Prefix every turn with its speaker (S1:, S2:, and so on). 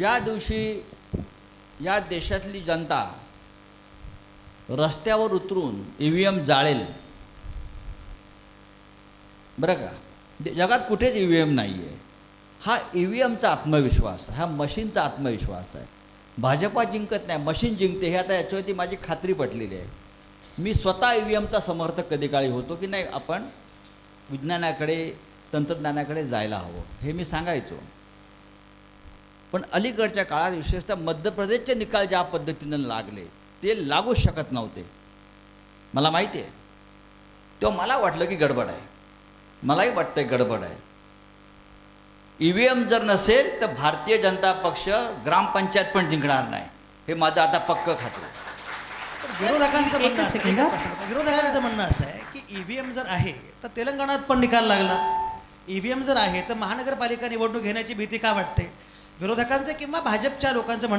S1: ज्या दिवशी या देशातली जनता रस्त्यावर उतरून ई व्ही एम जाळेल बरं का? जगात कुठेच ई व्ही एम नाही आहे हा ई व्ही एमचा आत्मविश्वास हा मशीनचा आत्मविश्वास आहे. भाजपा जिंकत नाही मशीन जिंकते हे आता याच्यावरती माझी खात्री पटलेली आहे. मी स्वतः ई व्ही एमचा समर्थक कधी काळी होतो की नाही आपण विज्ञानाकडे तंत्रज्ञानाकडे जायला हवं हे मी सांगायचो. पण अलीकडच्या काळात विशेषतः मध्य प्रदेशचे निकाल ज्या पद्धतीनं लागले ते लागूच शकत नव्हते. मला माहिती आहे तेव्हा मला वाटलं की गडबड आहे. मलाही वाटतंय गडबड आहे. ई व्ही एम जर नसेल तर भारतीय जनता पक्ष ग्रामपंचायत पण जिंकणार नाही. हे माझं आता पक्क खातं आहे.
S2: विरोधकांचं म्हणणं असं. विरोधकांचं म्हणणं असं आहे की ईव्हीएम जर आहे तर तेलंगणात पण निकाल लागला. ईव्हीएम जर आहे तर महानगरपालिका निवडणूक घेण्याची भीती का वाटते? विरोधकांचं किंवा भाजपच्या लोकांचं म्हणणं